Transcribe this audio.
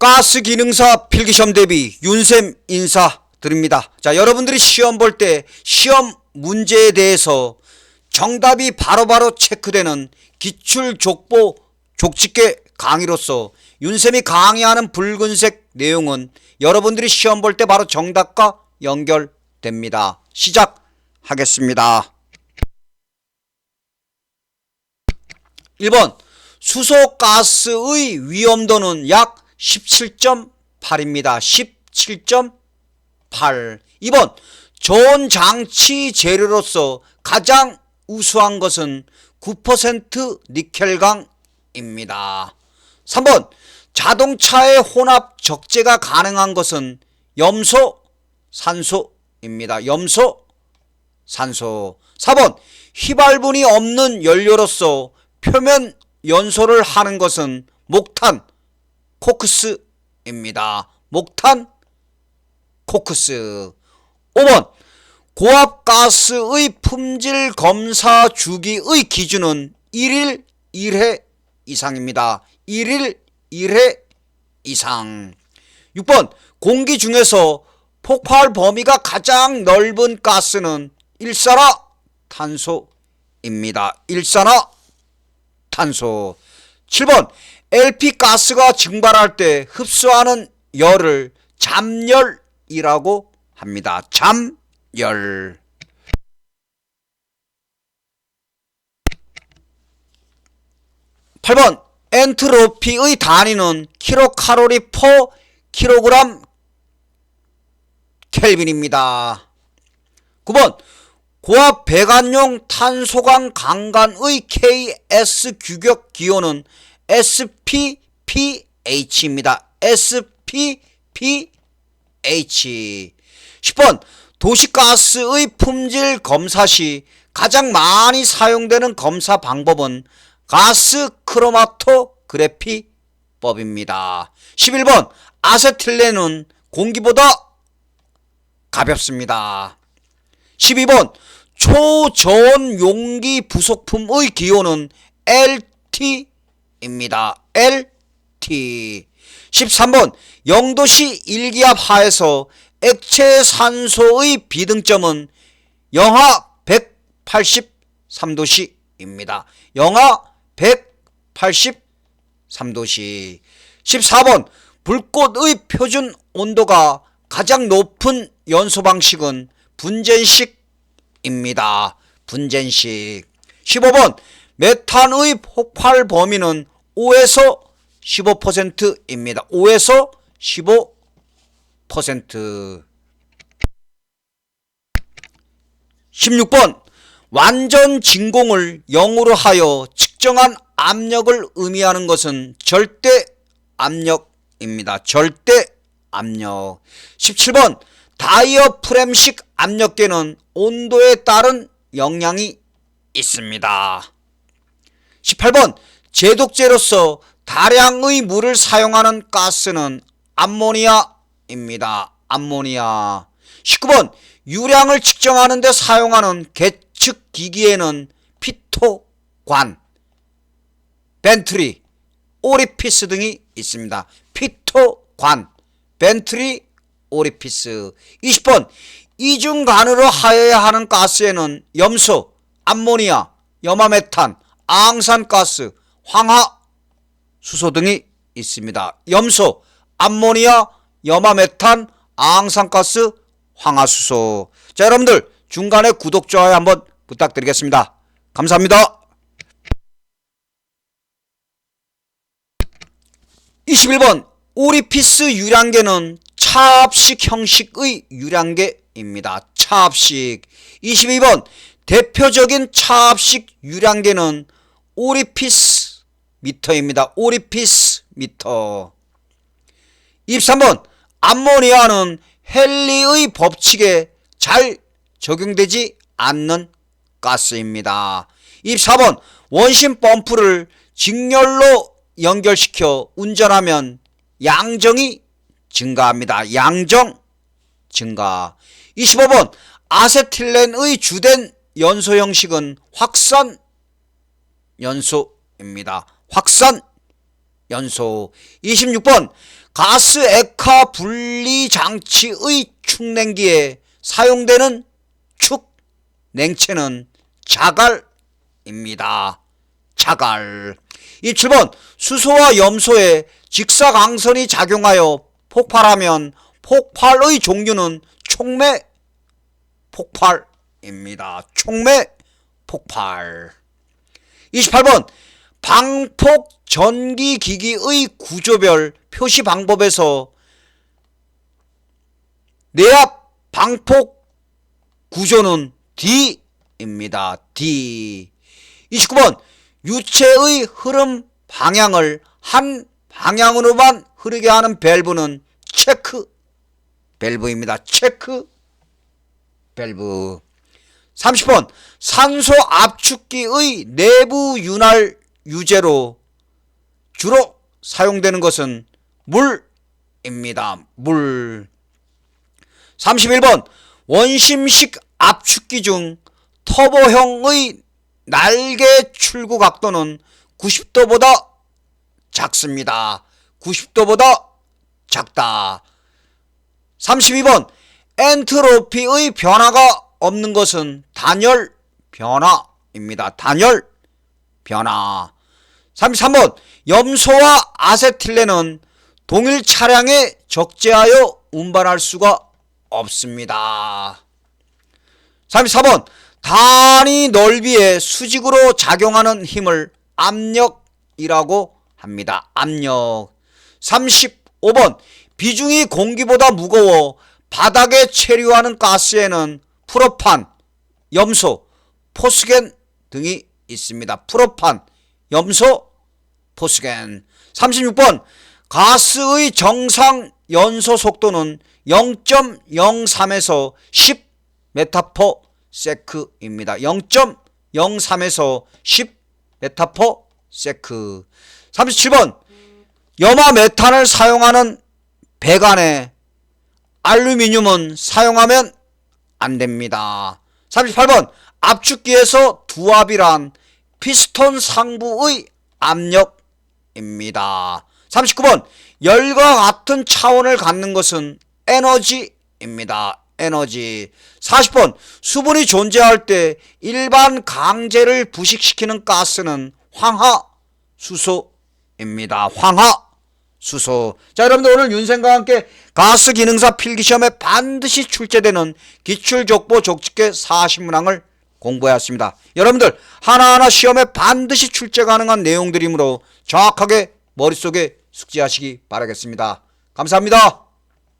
가스 기능사 필기시험 대비 윤쌤 인사드립니다. 자, 여러분들이 시험 볼 때 시험 문제에 대해서 정답이 바로 바로 체크되는 기출 족보 족집게 강의로서 윤쌤이 강의하는 붉은색 내용은 여러분들이 시험 볼 때 바로 정답과 연결됩니다. 시작하겠습니다. 1번 수소가스의 위험도는 약 17.8입니다. 17.8 2번 전장치 재료로서 가장 우수한 것은 9% 니켈강입니다. 3번 자동차의 혼합 적재가 가능한 것은 염소, 산소입니다. 염소, 산소. 4번 휘발분이 없는 연료로서 표면 연소를 하는 것은 목탄, 코크스입니다. 목탄, 코크스. 5번 고압가스의 품질 검사 주기의 기준은 1일 1회 이상입니다. 1일 1회 이상. 6번 공기 중에서 폭발 범위가 가장 넓은 가스는 일산화탄소입니다. 일산화탄소. 7번 LP 가스가 증발할 때 흡수하는 열을 잠열이라고 합니다. 잠열. 팔번 엔트로피의 단위는 킬로칼로리 퍼 킬로그램 켈빈입니다. 9번 고압 배관용 탄소광 강간의 KS 규격 기호는 SPPH입니다. SPPH 10번 도시가스의 품질 검사 시 가장 많이 사용되는 검사 방법은 가스 크로마토그래피법입니다. 11번 아세틸렌은 공기보다 가볍습니다. 12번 초저온 용기 부속품의 기호는 LT 입니다. LT 13번 영도시 일기압 하에서 액체 산소의 비등점은 영하 183도씨입니다. 영하 183도씨 14번 불꽃의 표준 온도가 가장 높은 연소 방식은 분전식입니다. 분전식. 15번 메탄의 폭발 범위는 5에서 15%입니다. 5에서 15%. 16번 완전 진공을 0으로 하여 측정한 압력을 의미하는 것은 절대 압력입니다. 절대 압력. 17번 다이어프램식 압력계는 온도에 따른 영향이 있습니다. 18번 제독제로서 다량의 물을 사용하는 가스는 암모니아입니다. 암모니아. 19번 유량을 측정하는 데 사용하는 계측 기기에는 피토관, 벤트리, 오리피스 등이 있습니다. 피토관, 벤트리, 오리피스. 20번 이중간으로 하여야 하는 가스에는 염소, 암모니아, 염화메탄, 앙산가스, 황화 수소 등이 있습니다. 염소, 암모니아, 염화메탄, 앙산가스, 황화수소. 자, 여러분들 중간에 구독, 좋아요 한번 부탁드리겠습니다. 감사합니다. 21번 오리피스 유량계는 차압식 형식의 유량계입니다. 차압식. 22번 대표적인 차압식 유량계는 오리피스 미터입니다. 오리피스 미터. 23번 암모니아는 헨리의 법칙에 잘 적용되지 않는 가스입니다. 24번 원심 펌프를 직렬로 연결시켜 운전하면 양정이 증가합니다. 양정 증가. 25번 아세틸렌의 주된 연소 형식은 확산 연소입니다. 확산 연소 26번 가스 액화 분리 장치의 축냉기에 사용되는 축 냉체는 자갈입니다. 자갈. 27번 수소와 염소에 직사광선이 작용하여 폭발하면 폭발의 종류는 촉매 폭발입니다. 촉매 폭발. 28번 방폭 전기 기기의 구조별 표시 방법에서 내압 방폭 구조는 D입니다. D. 29번 유체의 흐름 방향을 한 방향으로만 흐르게 하는 밸브는 체크 밸브입니다. 체크 밸브. 30번 산소 압축기의 내부 윤활 유제로 주로 사용되는 것은 물입니다. 물. 31번 원심식 압축기 중 터보형의 날개 출구 각도는 90도보다 작습니다. 90도보다 작다. 32번 엔트로피의 변화가 없는 것은 단열 변화입니다. 단열 변화. 33번 염소와 아세틸렌은 동일 차량에 적재하여 운반할 수가 없습니다. 34번 단위 넓이의 수직으로 작용하는 힘을 압력이라고 합니다. 압력. 35번 비중이 공기보다 무거워 바닥에 체류하는 가스에는 프로판, 염소, 포스겐 등이 있습니다. 프로판, 염소, 포스겐. 36번 가스의 정상 연소 속도는 0.03에서 10 메타퍼 세크입니다. 0.03에서 10 메타퍼 세크. 37번 염화 메탄을 사용하는 배관에 알루미늄은 사용하면 안 됩니다. 38번 압축기에서 두압이란 피스톤 상부의 압력 입니다. 39번 열과 같은 차원을 갖는 것은 에너지입니다. 에너지. 40번 수분이 존재할 때 일반 강제를 부식시키는 가스는 황화 수소입니다. 황화 수소. 자 여러분들 오늘 윤생과 함께 가스 기능사 필기 시험에 반드시 출제되는 기출 족보 족집계 40문항을 공부해왔습니다. 여러분들 하나하나 시험에 반드시 출제 가능한 내용들이므로 정확하게 머릿속에 숙지하시기 바라겠습니다. 감사합니다.